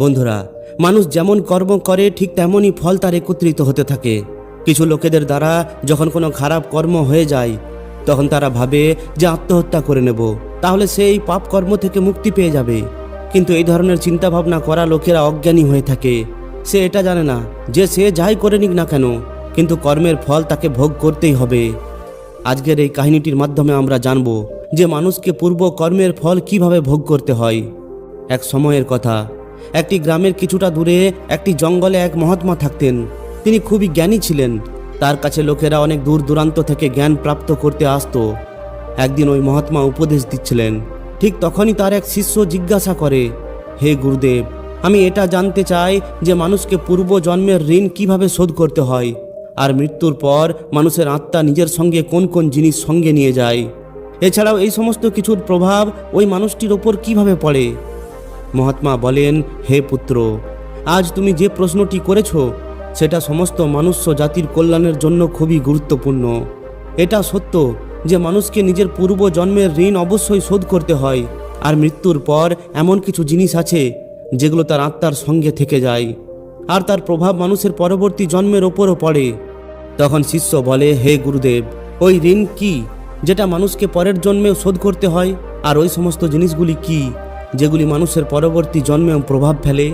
বন্ধুরা, মানুষ যেমন কর্ম করে, ঠিক তেমনই ফল তার একত্রিত হতে থাকে। কিছু লোকেদের দ্বারা যখন কোনো খারাপ কর্ম হয়ে যায়, তখন তারা ভাবে যে আত্মহত্যা করে নেব, তাহলে সে এই পাপ কর্ম থেকে মুক্তি পেয়ে যাবে। কিন্তু এই ধরনের চিন্তাভাবনা করা লোকেরা অজ্ঞানী হয়ে থাকে। সে এটা জানে না যে সে যাই করে নিক না কেন, কিন্তু কর্মের ফল তাকে ভোগ করতেই হবে। আজকের এই কাহিনীটির মাধ্যমে আমরা জানব যে মানুষকে পূর্ব কর্মের ফল কীভাবে ভোগ করতে হয়। এক সময়ের কথা একটি গ্রামের কিছুটা দূরে একটি জঙ্গলে এক মহাত্মা থাকতেন। তিনি খুবই জ্ঞানী ছিলেন। তার কাছে লোকেরা অনেক দূর দূরান্ত থেকে জ্ঞান প্রাপ্ত করতে আসতো। একদিন ওই মহাত্মা উপদেশ দিচ্ছিলেন, ঠিক তখনই তার এক শিষ্য জিজ্ঞাসা করে, হে গুরুদেব, আমি এটা জানতে চাই যে মানুষকে পূর্ব জন্মের ঋণ কীভাবে শোধ করতে হয়? আর মৃত্যুর পর মানুষের আত্মা নিজের সঙ্গে কোন কোন জিনিস সঙ্গে নিয়ে যায়? এছাড়াও এই সমস্ত কিছুর প্রভাব ওই মানুষটির ওপর কীভাবে পড়ে? মহাত্মা বলেন, হে পুত্র, আজ তুমি যে প্রশ্নটি করেছ, সেটা সমস্ত মনুষ্য জাতির কল্যাণের জন্য খুবই গুরুত্বপূর্ণ। এটা সত্য যে মানুষকে নিজের পূর্ব জন্মের ঋণ অবশ্যই শোধ করতে হয়, আর মৃত্যুর পর এমন কিছু জিনিস আছে, যেগুলো তার আত্মার সঙ্গে থেকে যায়, আর তার প্রভাব মানুষের পরবর্তী জন্মের ওপরও পড়ে। তখন শিষ্য বলে, হে গুরুদেব, ওই ঋণ কি, যেটা মানুষকে পরের জন্মেও শোধ করতে হয়, আর ওই সমস্ত জিনিসগুলি কি? যেগুলি মানুষের পরবর্তী জন্মেও প্রভাব ফেলে,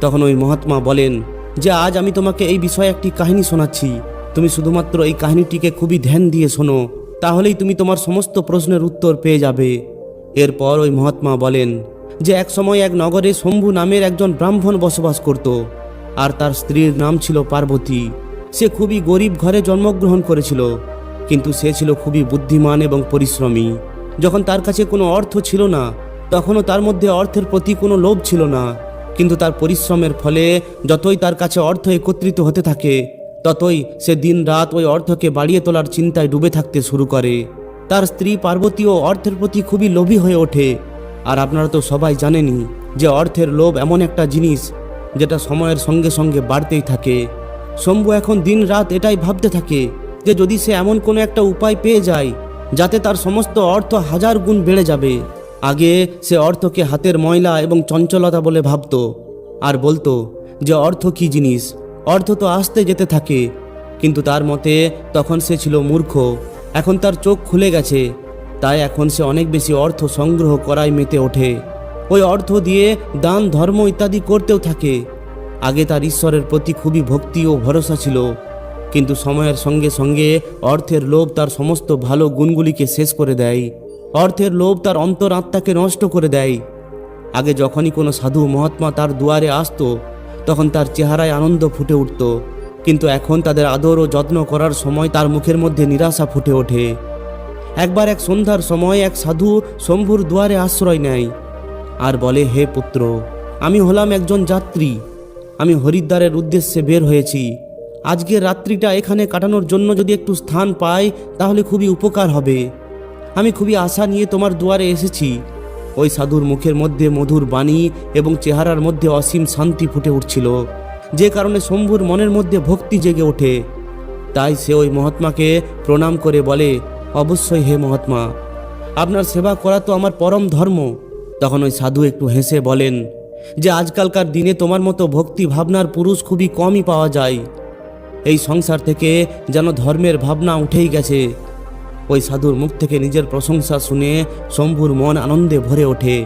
তখন ওই মহাত্মা বলেন, যে আজ আমি তোমাকে এই বিষয়ে একটি কাহিনী শোনাচ্ছি। তুমি শুধুমাত্র এই কাহিনীটিকে খুবই ধ্যান দিয়ে শোনো। তাহলেই তুমি তোমার সমস্ত প্রশ্নের উত্তর পেয়ে যাবে। এরপর ওই মহাত্মা বলেন, যে এক সময় এক নগরে শম্ভু নামের একজন ব্রাহ্মণ বসবাস করত, আর তার স্ত্রীর নাম ছিল পার্বতী। সে খুবই গরিব ঘরে জন্মগ্রহণ করেছিল, কিন্তু সে ছিল খুবই বুদ্ধিমান এবং পরিশ্রমী। যখন তার কাছে কোনো অর্থ ছিল না তখনও তার মধ্যে অর্থের প্রতি কোনো লোভ ছিল না। কিন্তু তার পরিশ্রমের ফলে যতই তার কাছে অর্থ একত্রিত হতে থাকে, ততই সে দিন রাত ওই অর্থকে বাড়িয়ে তোলার চিন্তায় ডুবে থাকতে শুরু করে। তার স্ত্রী পার্বতীও অর্থের প্রতি খুবই লোভী হয়ে ওঠে। আর আপনারা তো সবাই জানেনই যে অর্থের লোভ এমন একটা জিনিস যেটা সময়ের সঙ্গে সঙ্গে বাড়তেই থাকে। শম্ভু এখন দিন রাত এটাই ভাবতে থাকে যে যদি সে এমন কোনো একটা উপায় পেয়ে যায়, যাতে তার সমস্ত অর্থ হাজার গুণ বেড়ে যাবে। আগে সে অর্থকে হাতের ময়লা এবং চঞ্চলতা বলে ভাবতো, আর বলতো যে অর্থ কি জিনিস? অর্থ তো আসতে যেতে থাকে, কিন্তু তার মতে তখন সে ছিল মূর্খ। এখন তার চোখ খুলে গেছে, তাই এখন সে অনেক বেশি অর্থ সংগ্রহ করায় মেতে ওঠে। ওই অর্থ দিয়ে দান, ধর্ম ইত্যাদি করতেও থাকে। আগে তার ঈশ্বরের প্রতি খুবই ভক্তি ও ভরসা ছিল, কিন্তু সময়ের সঙ্গে সঙ্গে অর্থের লোভ তার সমস্ত ভালো গুণগুলিকে শেষ করে দেয়। অর্থের লোভ তার অন্তর আত্মাকে নষ্ট করে দেয়। আগে যখনই কোনো সাধু মহাত্মা তার দুয়ারে আসতো, তখন তার চেহারায় আনন্দ ফুটে উঠত। কিন্তু এখন তাদের আদর ও যত্ন করার সময় তার মুখের মধ্যে নিরাশা ফুটে ওঠে। একবার এক সন্ধ্যার সময় এক সাধু শম্ভুর দুয়ারে আশ্রয় নেয়। আর বলে, হে পুত্র, আমি হলাম একজন যাত্রী। আমি হরিদ্বারের উদ্দেশ্যে বের হয়েছি। আজকের রাত্রিটা এখানে কাটানোর জন্য যদি একটু স্থান পাই, তাহলে খুবই উপকার হবে। আমি খুবই আশা নিয়ে তোমার দুয়ারে এসেছি। ওই সাধুর মুখের মধ্যে মধুর বাণী এবং চেহারার মধ্যে অসীম শান্তি ফুটে উঠছিল। যে কারণে শম্ভুর মনের মধ্যে ভক্তি জেগে ওঠে। তাই সে ওই মহাত্মাকে প্রণাম করে বলে, অবশ্যই হে মহাত্মা, আপনার সেবা করা তো আমার পরম ধর্ম। তখন ওই সাধু একটু হেসে বলেন, যে আজকালকার দিনে তোমার মতো ভক্তি ভাবনার পুরুষ খুবই কমই পাওয়া যায়। এই সংসার থেকে যেন ধর্মের ভাবনা উঠেই গেছে। ওই সাধুর মুখ থেকে নিজের প্রশংসা শুনে শম্ভুর মন আনন্দে ভরে ওঠে।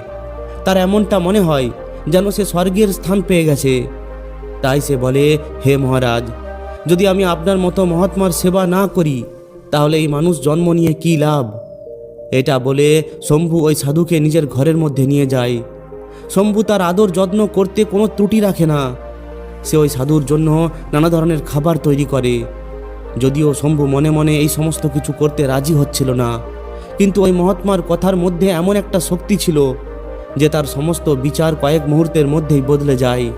তার এমনটা মনে হয় যেন সে স্বর্গের স্থান পেয়ে গেছে। তাই সে বলে, হে মহারাজ, যদি আমি আপনার মতো মহাত্মার সেবা না করি, তাহলে এই মানুষ জন্ম নিয়ে কী লাভ? এটা বলে শম্ভু ওই সাধুকে নিজের ঘরের মধ্যে নিয়ে যায়। শম্ভু তার আদর যত্ন করতে কোনো ত্রুটি রাখে না। সে ওই সাধুর জন্য নানা ধরনের খাবার তৈরি করে। যদিও শম্ভু মনে মনে এই সমস্ত কিছু করতে রাজি হচ্ছিল না। কিন্তু ওই মহাত্মার কথার মধ্যে এমন একটা শক্তি ছিল যে তার সমস্ত বিচার কয়েক মুহূর্তের মধ্যেই বদলে যায়।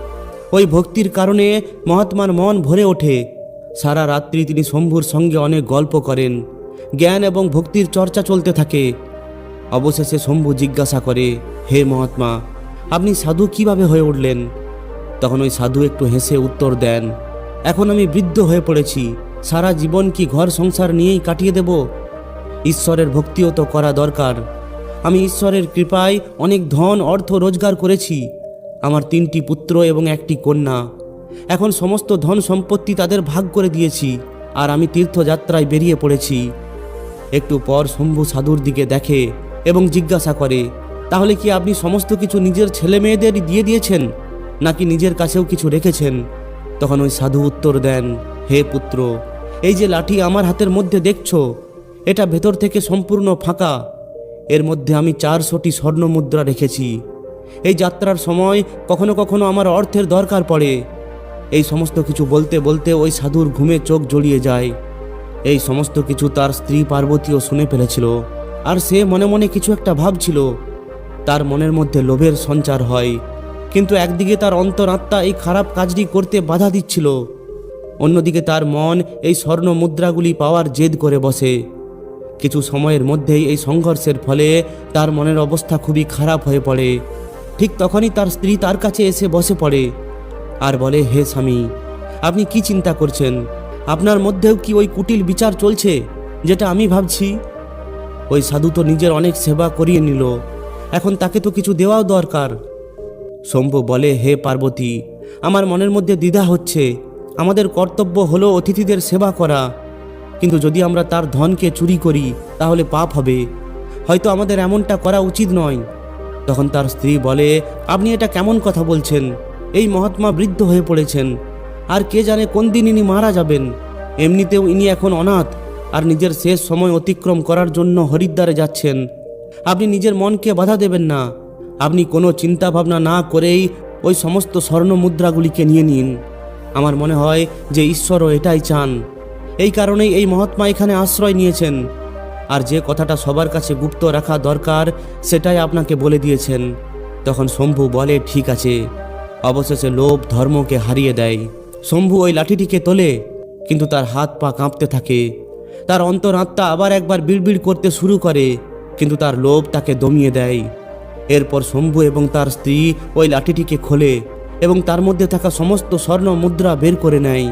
ওই ভক্তির কারণে মহাত্মার মন ভরে ওঠে। সারা রাত্রি তিনি শম্ভুর সঙ্গে অনেক গল্প করেন। জ্ঞান এবং ভক্তির চর্চা চলতে থাকে। অবশেষে শম্ভু জিজ্ঞাসা করে, হে মহাত্মা, আপনি সাধু কীভাবে হয়ে উঠলেন? তখন ওই সাধু একটু হেসে উত্তর দেন, এখন আমি বৃদ্ধ হয়ে পড়েছি। সারা জীবন কি ঘর সংসার নিয়েই কাটিয়ে দেব? ঈশ্বরের ভক্তিও তো করা দরকার। আমি ঈশ্বরের কৃপায় অনেক ধন, অর্থ রোজগার করেছি। আমার তিনটি পুত্র এবং একটি কন্যা। এখন সমস্ত ধন সম্পত্তি তাদের ভাগ করে দিয়েছি, আর আমি তীর্থযাত্রায় বেরিয়ে পড়েছি। একটু পর শম্ভু সাধুর দিকে দেখে এবং জিজ্ঞাসা করে, তাহলে কি আপনি সমস্ত কিছু নিজের ছেলে মেয়েদের দিয়ে দিয়েছেন, নাকি নিজের কাছেও কিছু রেখেছেন? তখন ওই সাধু উত্তর দেন, হে পুত্র এই যে লাঠি আমার হাতের মধ্যে দেখছ, এটা ভেতর থেকে সম্পূর্ণ ফাঁকা। এর মধ্যে আমি চারশোটি স্বর্ণ মুদ্রা রেখেছি। এই যাত্রার সময় কখনো কখনো আমার অর্থের দরকার পড়ে। এই সমস্ত কিছু বলতে বলতে ওই সাধুর ঘুমে চোখ জড়িয়ে যায়। এই সমস্ত কিছু তার স্ত্রী পার্বতীও শুনে ফেলেছিল, আর সে মনে মনে কিছু একটা ভাবছিল। তার মনের মধ্যে লোভের সঞ্চার হয়, কিন্তু একদিকে তার অন্তরাত্মা এই খারাপ কাজটি করতে বাধা দিচ্ছিল। অন্যদিকে তার মন এই স্বর্ণ মুদ্রাগুলি পাওয়ার জেদ করে বসে। কিছু সময়ের মধ্যেই এই সংঘর্ষের ফলে তার মনের অবস্থা খুবই খারাপ হয়ে পড়ে। ঠিক তখনই তার স্ত্রী তার কাছে এসে বসে পড়ে। আর বলে, হে স্বামী, আপনি কি চিন্তা করছেন? আপনার মধ্যেও কি ওই কুটিল বিচার চলছে, যেটা আমি ভাবছি? ওই সাধু তো নিজের অনেক সেবা করিয়ে নিল। এখন তাকে তো কিছু দেওয়াও দরকার। শম্ভু বলে, হে পার্বতী, আমার মনের মধ্যে দ্বিধা হচ্ছে। আমাদের কর্তব্য হলো অতিথিদের সেবা করা। কিন্তু যদি আমরা তার ধনকে চুরি করি, তাহলে পাপ হবে। হয়তো আমাদের এমনটা করা উচিত নয়। তখন তার স্ত্রী বলে, আপনি এটা কেমন কথা বলছেন? এই মহাত্মা বৃদ্ধ হয়ে পড়েছেন। আর কে জানে কোন দিন ইনি মারা যাবেন। এমনিতেও ইনি এখন অনাথ, আর নিজের শেষ সময় অতিক্রম করার জন্য হরিদ্বারে যাচ্ছেন। আপনি নিজের মনকে বাধা দেবেন না। আপনি কোনো চিন্তা ভাবনা না করেই ওই সমস্ত স্বর্ণ মুদ্রাগুলিকে নিয়ে নিন। আমার মনে হয় যে ঈশ্বরও এটাই চান। এই কারণেই এই মহাত্মা এখানে আশ্রয় নিয়েছেন। আর যে কথাটা সবার কাছে গুপ্ত রাখা দরকার, সেটাই আপনাকে বলে দিয়েছেন। তখন শম্ভু বলে, ঠিক আছে। অবশেষে লোভ ধর্মকে হারিয়ে দেয়। শম্ভু ওই লাঠিটিকে তোলে, কিন্তু তার হাত পা কাঁপতে থাকে। তার অন্তরাত্মা আবার একবার বিড়বিড় করতে শুরু করে, কিন্তু তার লোভ তাকে দমিয়ে দেয়। এরপর শম্ভু এবং তার স্ত্রী ওই লাঠিটিকে খোলে। এবং তার মধ্যে থাকা সমস্ত স্বর্ণ মুদ্রা বের করে নেয়,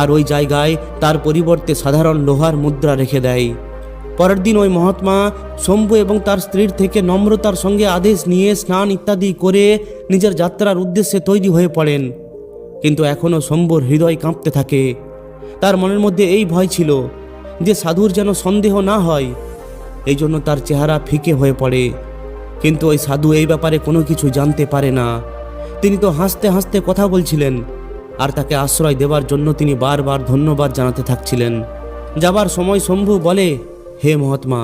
আর ওই জায়গায় তার পরিবর্তে সাধারণ লোহার মুদ্রা রেখে দেয়। পরের দিন ওই মহাত্মা শম্ভু এবং তার স্ত্রীর থেকে নম্রতার সঙ্গে আদেশ নিয়ে স্নান ইত্যাদি করে নিজের যাত্রার উদ্দেশ্যে তৈরি হয়ে পড়েন। কিন্তু এখনও শম্ভুর হৃদয় কাঁপতে থাকে। তার মনের মধ্যে এই ভয় ছিল যে সাধুর যেন সন্দেহ না হয়, এই জন্য তার চেহারা ফিকে হয়ে পড়ে। কিন্তু ওই সাধু এই ব্যাপারে কোনো কিছু জানতে পারে না। তিনি তো হাসতে হাসতে কথা বলছিলেন, আর তাকে আশ্রয় দেওয়ার জন্য তিনি বারবার ধন্যবাদ জানাতে থাকছিলেন। যাবার সময় শম্ভু বলে, হে মহাত্মা,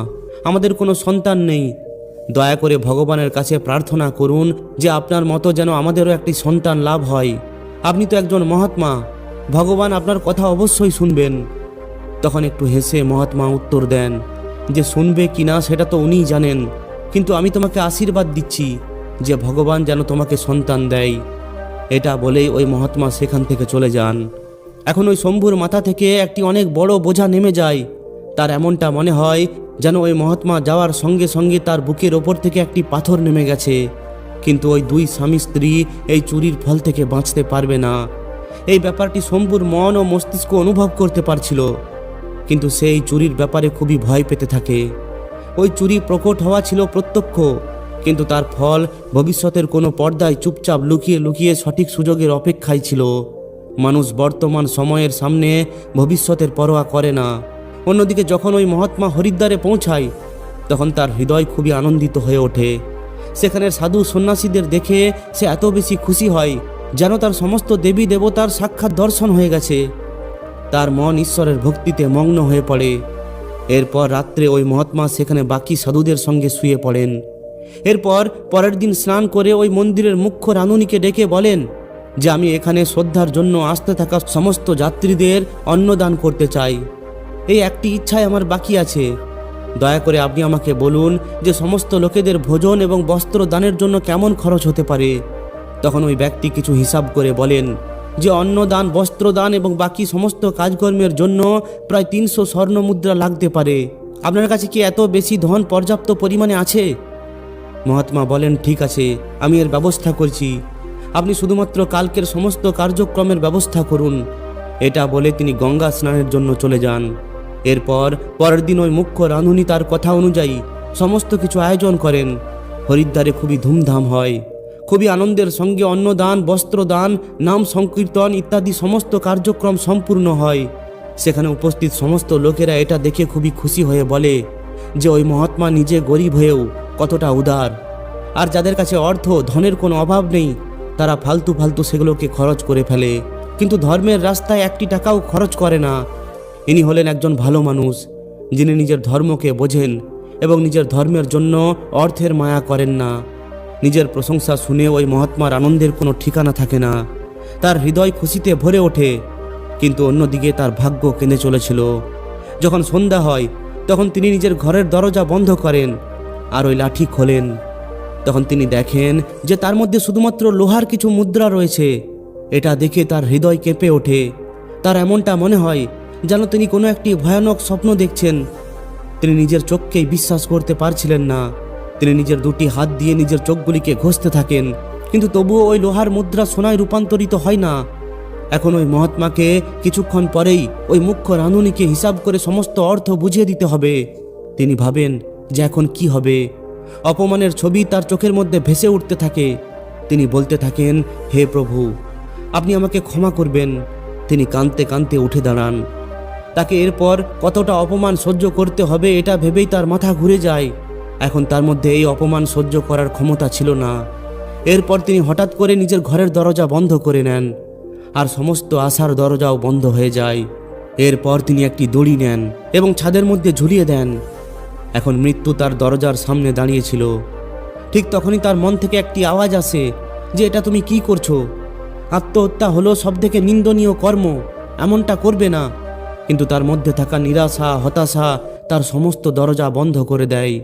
আমাদের কোনো সন্তান নেই। দয়া করে ভগবানের কাছে প্রার্থনা করুন যে আপনার মতো যেন আমাদেরও একটি সন্তান লাভ হয়। আপনি তো একজন মহাত্মা, ভগবান আপনার কথা অবশ্যই শুনবেন। তখন একটু হেসে মহাত্মা উত্তর দেন, যে শুনবে কি না সেটা তো উনিই জানেন, কিন্তু আমি তোমাকে আশীর্বাদ দিচ্ছি। যে ভগবান যেন তোমাকে সন্তান দেয়। এটা বলেই ওই মহাত্মা সেখান থেকে চলে যান। এখন ওই শম্ভুর মাথা থেকে একটি অনেক বড় বোঝা নেমে যায়। তার এমনটা মনে হয় যেন ওই মহাত্মা যাওয়ার সঙ্গে সঙ্গে তার বুকের ওপর থেকে একটি পাথর নেমে গেছে। কিন্তু ওই দুই স্বামী স্ত্রী এই চুরির ফল থেকে বাঁচতে পারবে না। এই ব্যাপারটি শম্ভুর মন ও মস্তিষ্ক অনুভব করতে পারছিল। কিন্তু সেই চুরির ব্যাপারে খুবই ভয় পেতে থাকে। ওই চুরি প্রকট হওয়া ছিল প্রত্যক্ষ। কিন্তু তার ফল ভবিষ্যতের কোনো পর্দায় চুপচাপ লুকিয়ে লুকিয়ে সঠিক সুযোগের অপেক্ষায় ছিল। মানুষ বর্তমান সময়ের সামনে ভবিষ্যতের পরোয়া করে না। অন্যদিকে যখন ওই মহাত্মা হরিদ্বারে পৌঁছায়, তখন তার হৃদয় খুবই আনন্দিত হয়ে ওঠে। সেখানের সাধু সন্ন্যাসীদের দেখে সে এত বেশি খুশি হয় যেন তার সমস্ত দেবী দেবতার সাক্ষাৎ দর্শন হয়ে গেছে। তার মন ঈশ্বরের ভক্তিতে মগ্ন হয়ে পড়ে। এরপর রাত্রে ওই মহাত্মা সেখানে বাকি সাধুদের সঙ্গে শুয়ে পড়েন। এরপর পরের দিন স্নান করে ওই মন্দিরের মুখ্য রানুনিকে ডেকে বলেন যে আমি এখানে শ্রদ্ধার জন্য আসতে থাকা সমস্ত যাত্রীদের অন্নদান করতে চাই। এই একটি ইচ্ছাই আমার বাকি আছে। দয়া করে আপনি আমাকে বলুন যে সমস্ত লোকেদের ভোজন এবং বস্ত্র দানের জন্য কেমন খরচ হতে পারে? তখন ওই ব্যক্তি কিছু হিসাব করে বলেন যে অন্নদান, বস্ত্রদান এবং বাকি সমস্ত কাজকর্মের জন্য প্রায় তিনশো স্বর্ণ মুদ্রা লাগতে পারে। আপনার কাছে কি এত বেশি ধন পর্যাপ্ত পরিমাণে আছে? মহাত্মা বলেন, ঠিক আছে, আমি এর ব্যবস্থা করছি। আপনি শুধুমাত্র কালকের সমস্ত কার্যক্রমের ব্যবস্থা করুন। এটা বলে তিনি গঙ্গা স্নানের জন্য চলে যান। এরপর পরের দিন ওই মুখ্য রাঁধুনি তার কথা অনুযায়ী সমস্ত কিছু আয়োজন করেন। হরিদ্বারে খুবই ধুমধাম হয়। খুবই আনন্দের সঙ্গে অন্নদান, বস্ত্রদান, নাম সংকীর্তন ইত্যাদি সমস্ত কার্যক্রম সম্পূর্ণ হয়। সেখানে উপস্থিত সমস্ত লোকেরা এটা দেখে খুবই খুশি হয়ে বলে যে ওই মহাত্মা নিজে গরিব হয়েও কতটা উদার। আর যাদের কাছে অর্থ ধনের কোনো অভাব নেই, তারা ফালতু ফালতু সেগুলোকে খরচ করে ফেলে। কিন্তু ধর্মের রাস্তায় একটি টাকাও খরচ করে না। ইনি হলেন একজন ভালো মানুষ, যিনি নিজের ধর্মকে বোঝেন এবং নিজের ধর্মের জন্য অর্থের মায়া করেন না। নিজের প্রশংসা শুনে ওই মহাত্মার আনন্দের কোনো ঠিকানা থাকে না। তার হৃদয় খুশিতে ভরে ওঠে, কিন্তু অন্যদিকে তার ভাগ্য কেঁদে চলেছিল। যখন সন্ধ্যা হয় তখন তিনি নিজের ঘরের দরজা বন্ধ করেন আর ওই লাঠি খোলেন। তখন তিনি দেখেন যে তার মধ্যে শুধুমাত্র লোহার কিছু মুদ্রা রয়েছে। এটা দেখে তার হৃদয় কেঁপে ওঠে। তার এমনটা মনে হয় যেন তিনি কোনো একটি ভয়ানক স্বপ্ন দেখছেন। তিনি নিজের চোখকেই বিশ্বাস করতে পারছিলেন না। তিনি নিজের দুটি হাত দিয়ে নিজের চোখগুলিকে ঘষতে থাকেন। কিন্তু তবুও ওই লোহার মুদ্রা সোনায় রূপান্তরিত হয় না। এখন ওই মহাত্মাকে কিছুক্ষণ পরেই ওই মুখ্য রাঁধুনিকে হিসাব করে সমস্ত অর্থ বুঝিয়ে দিতে হবে। তিনি ভাবেন যে এখন কি হবে। অপমানের ছবি তার চোখের মধ্যে ভেসে উঠতে থাকে। তিনি বলতে থাকেন, হে প্রভু, আপনি আমাকে ক্ষমা করবেন। তিনি কাঁদতে কাঁদতে উঠে দাঁড়ান। তাকে এরপর কতটা অপমান সহ্য করতে হবে এটা ভেবেই তার মাথা ঘুরে যায়। এখন তার মধ্যে এই অপমান সহ্য করার ক্ষমতা ছিল না। এরপর তিনি হঠাৎ করে নিজের ঘরের দরজা বন্ধ করে নেন। আর সমস্ত আশার দরজাও বন্ধ হয়ে যায়। এরপর তিনি একটি দড়ি নেন এবং ছাদের মধ্যে ঝুলিয়ে দেন। এখন মৃত্যু তার দরজার সামনে দাঁড়িয়েছিল। ঠিক তখনই তার মন থেকে একটি আওয়াজ আসে যে, এটা তুমি কি করছ? আত্মহত্যা হলো সবথেকে নিন্দনীয় কর্ম, এমনটা করবে না। কিন্তু তার মধ্যে থাকা নিরাশা, হতাশা তার সমস্ত দরজা বন্ধ করে দেয়।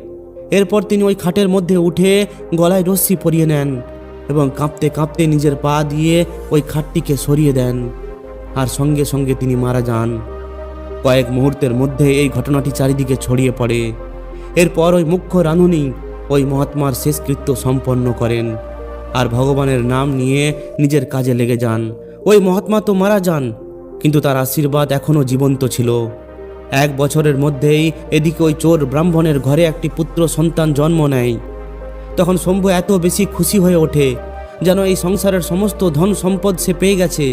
এরপর তিনি ওই খাটের মধ্যে উঠে গলায় রশ্মি পরিয়ে নেন। এবং কাঁপতে কাঁপতে নিজের পা দিয়ে ওই খাটটিকে সরিয়ে দেন। আর সঙ্গে সঙ্গে তিনি মারা যান। কয়েক মুহূর্তের মধ্যে এই ঘটনাটি চারিদিকে ছড়িয়ে পড়ে। এরপর ওই মুখ্য রাঁধুনি ওই মহাত্মার শেষকৃত্য সম্পন্ন করেন। আর ভগবানের নাম নিয়ে নিজের কাজে লেগে যান। ওই মহাত্মা তো মারা যান, কিন্তু তার আশীর্বাদ এখনও জীবন্ত ছিল। এক বছরের মধ্যেই এদিকে ওই চোর ব্রাহ্মণের ঘরে একটি পুত্র সন্তান জন্ম নেয়। তখন শম্ভু এত বেশি খুশি হয়ে ওঠে, যেন এই সংসারের সমস্ত ধন সম্পদ সে পেয়ে গেছে।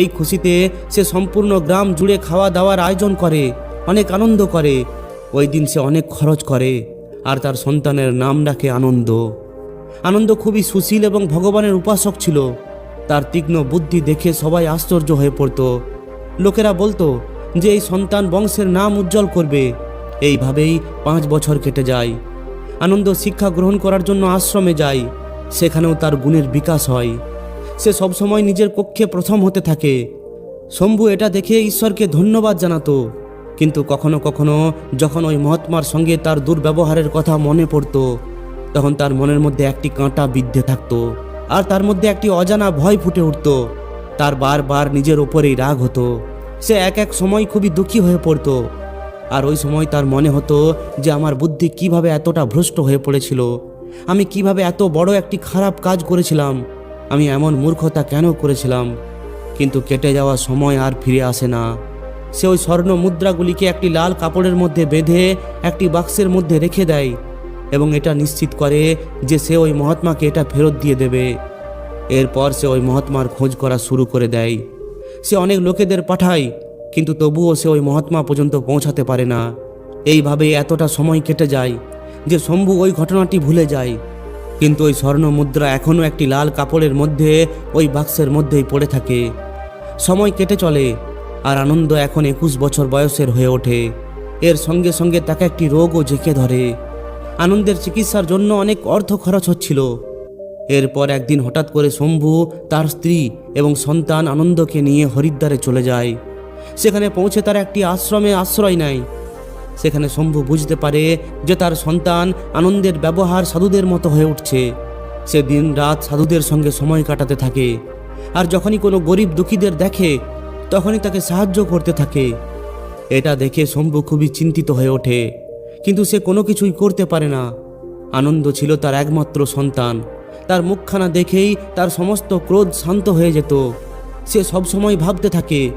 এই খুশিতে সে সম্পূর্ণ গ্রাম জুড়ে খাওয়া দাওয়ার আয়োজন করে, অনেক আনন্দ করে। ওই দিন সে অনেক খরচ করে, আর তার সন্তানের নাম রাখে আনন্দ। আনন্দ খুবই সুশীল এবং ভগবানের উপাসক ছিল। তার তীক্ষ্ণ বুদ্ধি দেখে সবাই আশ্চর্য হয়ে পড়তো। লোকেরা বলতো যে এই সন্তান বংশের নাম উজ্জ্বল করবে। এইভাবেই পাঁচ বছর কেটে যায়। আনন্দ শিক্ষা গ্রহণ করার জন্য আশ্রমে যায়। সেখানেও তার গুণের বিকাশ হয়। সে সবসময় নিজের কক্ষে প্রথম হতে থাকে। শম্ভু এটা দেখে ঈশ্বরকে ধন্যবাদ জানাতো। কিন্তু কখনো কখনো যখন ওই মহাত্মার সঙ্গে তার দুর্ব্যবহারের কথা মনে পড়ত, তখন তার মনের মধ্যে একটি কাঁটা বিদ্ধে থাকতো আর তার মধ্যে একটি অজানা ভয় ফুটে উঠতো। তার বারবার নিজের ওপরেই রাগ হতো। সে এক এক সময় খুবই দুঃখী হয়ে পড়তো। আর ওই সময় তার মনে হতো যে আমার বুদ্ধি কীভাবে এতটা ভ্রষ্ট হয়ে পড়েছিল। আমি কীভাবে এত বড় একটি খারাপ কাজ করেছিলাম। আমি এমন মূর্খতা কেন করেছিলাম? কিন্তু কেটে যাওয়া সময় আর ফিরে আসে না। সে ওই স্বর্ণ মুদ্রাগুলিকে একটি লাল কাপড়ের মধ্যে বেঁধে একটি বাক্সের মধ্যে রেখে দেয় এবং এটা নিশ্চিত করে যে সে ওই মহাত্মাকে এটা ফেরত দিয়ে দেবে। এরপর সে ওই মহাত্মার খোঁজ করা শুরু করে দেয়। সে অনেক লোকেদের পাঠায় কিন্তু তবুও সে ওই মহাত্মা পর্যন্ত পৌঁছাতে পারে না। এইভাবে এতটা সময় কেটে যায় যে শম্ভু ওই ঘটনাটি ভুলে যায়। কিন্তু ওই স্বর্ণ মুদ্রা এখনও একটি লাল কাপড়ের মধ্যে, ওই বাক্সের মধ্যেই পড়ে থাকে। সময় কেটে চলে আর আনন্দ এখন একুশ বছর বয়সের হয়ে ওঠে। এর সঙ্গে সঙ্গে তাকে একটি রোগও জেঁকে ধরে। আনন্দের চিকিৎসার জন্য অনেক অর্থ খরচ হচ্ছিল। এরপর একদিন হঠাৎ করে শম্ভু তার স্ত্রী এবং সন্তান আনন্দকে নিয়ে হরিদ্বারে চলে যায়। সেখানে পৌঁছে তার একটি আশ্রমে আশ্রয় নেয়। সেখানে শম্ভু বুঝতে পারে যে তার সন্তান আনন্দের ব্যবহার সাধুদের মতো হয়ে উঠছে। সে দিন রাত সাধুদের সঙ্গে সময় কাটাতে থাকে। আর যখনই কোনো গরিব দুঃখীদের দেখে, তখনই তাকে সাহায্য করতে থাকে। এটা দেখে শম্ভু খুবই চিন্তিত হয়ে ওঠে। কিন্তু সে কোনো কিছুই করতে পারে না। আনন্দ ছিল তার একমাত্র সন্তান। তার মুখখানা দেখেই তার সমস্ত ক্রোধ শান্ত হয়ে যেত। সে সবসময় ভাবতে থাকে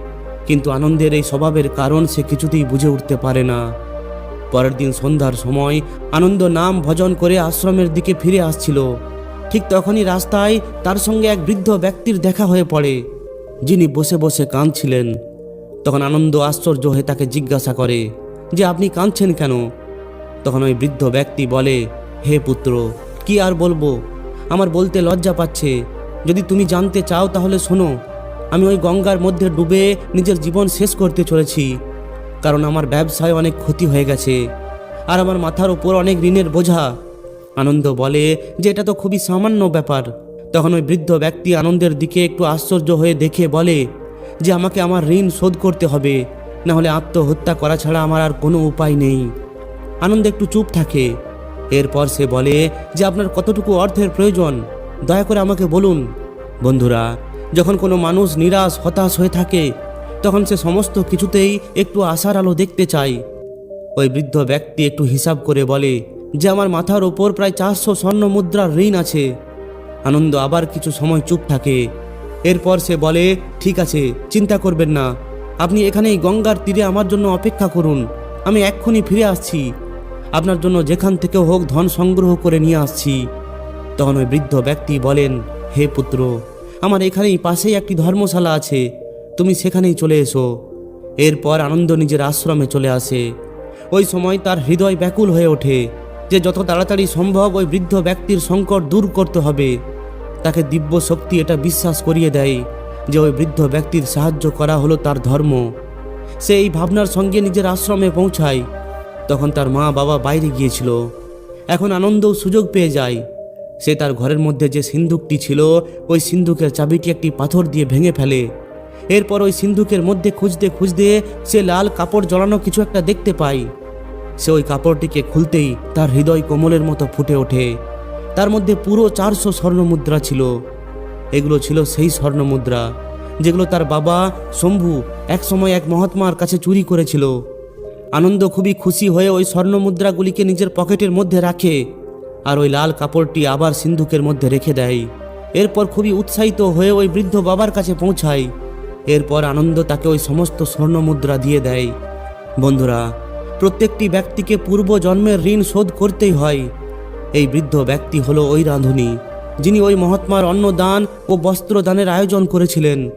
কিন্তু আনন্দের এই স্বভাবের কারণ সে কিছুতেই বুঝে উঠতে পারে না। পরের দিন সন্ধ্যার সময় আনন্দ নাম ভজন করে আশ্রমের দিকে ফিরে আসছিল। ঠিক তখনই রাস্তায় তার সঙ্গে এক বৃদ্ধ ব্যক্তির দেখা হয়ে পড়ে, যিনি বসে বসে কাঁদছিলেন। তখন আনন্দ আশ্চর্য হয়ে তাকে জিজ্ঞাসা করে, যে আপনি কাঁদছেন কেন? তখন ওই বৃদ্ধ ব্যক্তি বলে, হে পুত্র, কি আর বলব? আমার বলতে লজ্জা পাচ্ছে। যদি তুমি জানতে চাও তাহলে শোনো। আমি ওই গঙ্গার মধ্যে ডুবে নিজের জীবন শেষ করতে চলেছি। কারণ আমার ব্যবসায় অনেক ক্ষতি হয়ে গেছে। আর আমার মাথার ওপর অনেক ঋণের বোঝা। আনন্দ বলে যে এটা তো খুবই সামান্য ব্যাপার। তখন ওই বৃদ্ধ ব্যক্তি আনন্দের দিকে একটু আশ্চর্য হয়ে দেখে বলে যে আমাকে আমার ঋণ শোধ করতে হবে না হলে আত্মহত্যা করা ছাড়া আমার আর কোনো উপায় নেই। আনন্দ একটু চুপ থাকে। এরপর সে বলে যে আপনার কতটুকু অর্থের প্রয়োজন, দয়া করে আমাকে বলুন। বন্ধুরা যখন কোনো মানুষ নিরাশ, হতাশ হয়ে থাকে, তখন সে সমস্ত কিছুতেই একটু আশার আলো দেখতে চায়। ওই বৃদ্ধ ব্যক্তি একটু হিসাব করে বলে যে আমার মাথার ওপর প্রায় চারশো স্বর্ণ মুদ্রার ঋণ আছে। আনন্দ আবার কিছু সময় চুপ থাকে। এরপর সে বলে, ঠিক আছে, চিন্তা করবেন না। আপনি এখানেই গঙ্গার তীরে আমার জন্য অপেক্ষা করুন। আমি এক্ষুনি ফিরে আসছি। আপনার জন্য যেখান থেকে হোক ধন সংগ্রহ করে নিয়ে আসছি। তখন ওই বৃদ্ধ ব্যক্তি বলেন, হে পুত্র আমার এখানেই পাশেই একটি ধর্মশালা আছে। তুমি সেখানেই চলে এসো। এরপর আনন্দ নিজের আশ্রমে চলে আসে। ওই সময় তার হৃদয় ব্যাকুল হয়ে ওঠে যে যত তাড়াতাড়ি সম্ভব ওই বৃদ্ধ ব্যক্তির সংকট দূর করতে হবে। তাকে দিব্য শক্তি এটা বিশ্বাস করিয়ে দেয় যে ওই বৃদ্ধ ব্যক্তির সাহায্য করা হলো তার ধর্ম। সে এই ভাবনার সঙ্গে নিজের আশ্রমে পৌঁছায়। তখন তার মা বাবা বাইরে গিয়েছিল। এখন আনন্দও সুযোগ পেয়ে যায়। সে তার ঘরের মধ্যে যে সিন্ধুকটি ছিল, ওই সিন্ধুকের চাবিটি একটি পাথর দিয়ে ভেঙে ফেলে। এরপর ওই সিন্ধুকের মধ্যে খুঁজতে খুঁজতে সে লাল কাপড় জড়ানো কিছু একটা দেখতে পায়। সে ওই কাপড়টিকে খুলতেই তার হৃদয় কোমলের মতো ফুটে ওঠে। তার মধ্যে পুরো চারশো স্বর্ণ মুদ্রা ছিল। এগুলো ছিল সেই স্বর্ণ মুদ্রা, যেগুলো তার বাবা শম্ভু একসময় এক মহাত্মার কাছে চুরি করেছিল। আনন্দ খুবই খুশি হয়ে ওই স্বর্ণ মুদ্রাগুলিকে নিজের পকেটের মধ্যে রাখে। আর ওই লাল কাপড়টি আবার সিন্ধুকের মধ্যে রেখে দেয়। এরপর খুবই উৎসাহিত হয়ে ওই বৃদ্ধ বাবার কাছে পৌঁছায়। এরপর আনন্দ তাকে ওই সমস্ত স্বর্ণ মুদ্রা দিয়ে দেয়। বন্ধুরা, প্রত্যেকটি ব্যক্তিকে পূর্ব জন্মের ঋণ শোধ করতেই হয়। এই বৃদ্ধ ব্যক্তি হলো ওই রাঁধুনি, যিনি ওই মহাত্মার অন্নদান ও বস্ত্র দানের আয়োজন করেছিলেন।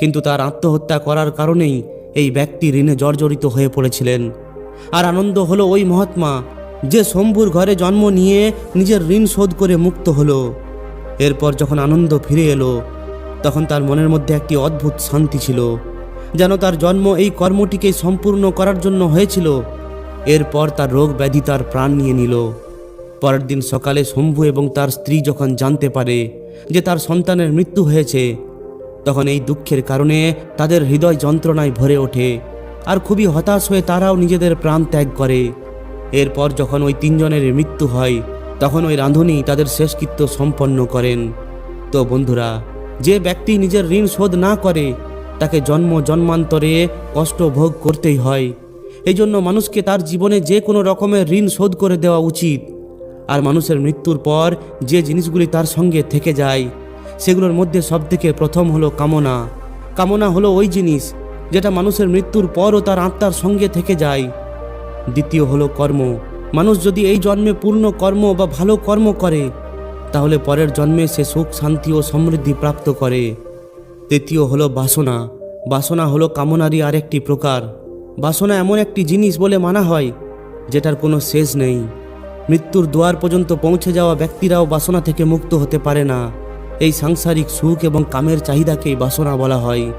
কিন্তু তার আত্মহত্যা করার কারণেই এই ব্যক্তি ঋণে জর্জরিত হয়ে পড়েছিলেন। আর আনন্দ হলো ওই মহাত্মা যে শম্ভুর ঘরে জন্ম নিয়ে নিজের ঋণ শোধ করে মুক্ত হলো। এরপর যখন আনন্দ ফিরে এলো, তখন তার মনের মধ্যে একটি অদ্ভুত শান্তি ছিল। যেন তার জন্ম এই কর্মটিকে সম্পূর্ণ করার জন্য হয়েছিল, এরপর তার রোগ ব্যাধি তার প্রাণ নিয়ে নিল। পরের দিন সকালে শম্ভু এবং তার স্ত্রী যখন জানতে পারে যে তার সন্তানের মৃত্যু হয়েছে, তখন এই দুঃখের কারণে তাদের হৃদয় যন্ত্রণায় ভরে ওঠে আর খুবই হতাশ হয়ে তারাও নিজেদের প্রাণ ত্যাগ করে। এরপর যখন ওই তিনজনের মৃত্যু হয়, তখন ওই রাঁধুনি তাদের শেষকৃত্য সম্পন্ন করেন। তো বন্ধুরা, যে ব্যক্তি নিজের ঋণ শোধ না করে, তাকে জন্ম জন্মান্তরে কষ্ট ভোগ করতেই হয়। এই জন্য মানুষকে তার জীবনে যে কোনো রকমের ঋণ শোধ করে দেওয়া উচিত। আর মানুষের মৃত্যুর পর যে জিনিসগুলি তার সঙ্গে থেকে যায়, সেগুলোর মধ্যে সবথেকে প্রথম হলো কামনা। কামনা হলো ওই জিনিস, যেটা মানুষের মৃত্যুর পরও তার আত্মার সঙ্গে থেকে যায়। দ্বিতীয় হলো কর্ম। মানুষ যদি এই জন্মে পূর্ণ কর্ম বা ভালো কর্ম করে, তাহলে পরের জন্মে সে সুখ, শান্তি ও সমৃদ্ধি প্রাপ্ত করে। তৃতীয় হলো বাসনা। বাসনা হলো কামনারই আরেকটি প্রকার। বাসনা এমন একটি জিনিস বলে মানা হয়, যেটার কোনো শেষ নেই। মৃত্যুর দুয়ার পর্যন্ত পৌঁছে যাওয়া ব্যক্তিরাও বাসনা থেকে মুক্ত হতে পারে না। এই সাংসারিক সুখ এবং কামের চাহিদাকেই বাসনা বলা হয়।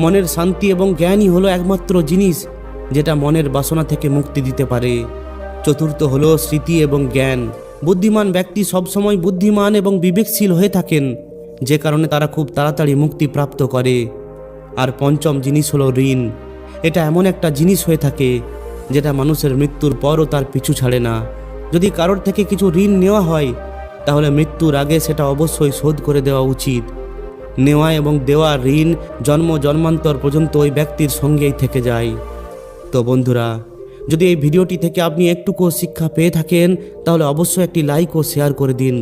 মনের শান্তি এবং জ্ঞানই হলো একমাত্র জিনিস যেটা মনের বাসনা থেকে মুক্তি দিতে পারে। চতুর্থ হল স্মৃতি এবং জ্ঞান। বুদ্ধিমান ব্যক্তি সবসময় বুদ্ধিমান এবং বিবেকশীল হয়ে থাকেন, যে কারণে তারা খুব তাড়াতাড়ি মুক্তি প্রাপ্ত করে। আর পঞ্চম জিনিস হলো ঋণ। এটা এমন একটা জিনিস হয়ে থাকে, যেটা মানুষের মৃত্যুর পরও তার পিছু ছাড়ে না। যদি কারোর থেকে কিছু ঋণ নেওয়া হয়, তাহলে মৃত্যুর আগে সেটা অবশ্যই শোধ করে দেওয়া উচিত। নেওয়া এবং দেওয়া ঋণ জন্ম জন্মান্তর পর্যন্ত ওই ব্যক্তির সঙ্গেই থেকে যায়। তো বন্ধুরা, যদি এই ভিডিওটি থেকে আপনি একটুকু শিক্ষা পেয়ে থাকেন, তাহলে অবশ্যই একটি লাইক ও শেয়ার করে দিন।